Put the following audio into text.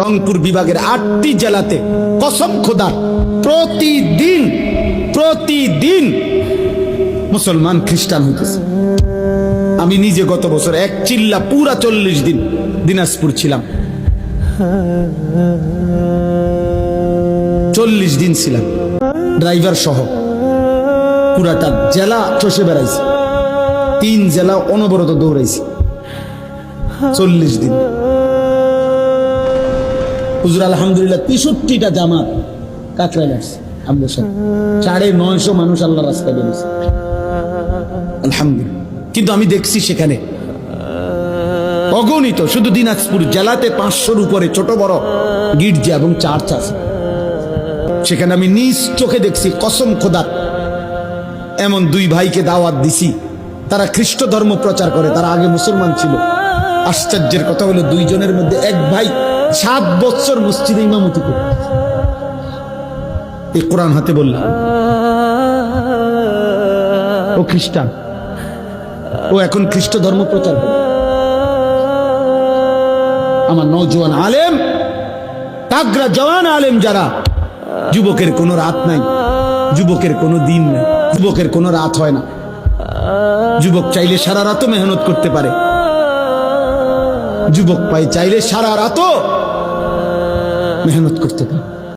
রংপুর বিভাগের আটটি জেলাতে কসম খোদা প্রতিদিন প্রতিদিন মুসলমান খ্রিস্টান হইতেছে। আমি নিজে গত বছর এক চিল্লা পুরা চল্লিশ দিন দিনাজপুর ছিলাম। চল্লিশ দিন ছিলাম। ড্রাইভার সহ পুরাটা জেলা চষে বেড়াইছি। তিন জেলা অনবরত দৌড়াইছি। চল্লিশ দিন। হুজুর আলহামদুলিল্লাহ তেষট্টিটা জামাত কাকরাই লাগছে আমাদের সাথে। সাড়ে নয়শো মানুষ আল্লাহ রাস্তায় বেরিয়েছে আলহামদুলিল্লাহ। কিন্তু আমি দেখছি সেখানে অগণিত, শুধু দিনাজপুর জেলাতে পাঁচশোর উপরে ছোট বড় গির্জা এবং চার্চ আছে। সেখানে আমি নিজ চোখে দেখছি কসম খোদার এমন দুই ভাইকে দাওয়াত দিছি। তারা খ্রিস্ট ধর্ম প্রচার করে, তারা আগে মুসলমান ছিল। আশ্চর্যের কথা হলো দুইজনের মধ্যে এক ভাই সাত বছর মসজিদে ইমামতি করে এই কোরআন হাতে বললাম, ও খ্রিস্টান, ও এখন খ্রিস্ট ধর্ম প্রচার আমার নৌজওয়ান আলেম, তাগরা জওয়ান আলেম যারা, যুবকের কোনো রাত নাই, যুবকের কোনো দিন নাই, যুবকের কোনো রাত হয় না। যুবক চাইলে সারা রাতও মেহনত করতে পারে। যুবক পাই চাইলে সারা রাতও মেহনত করতে পারে।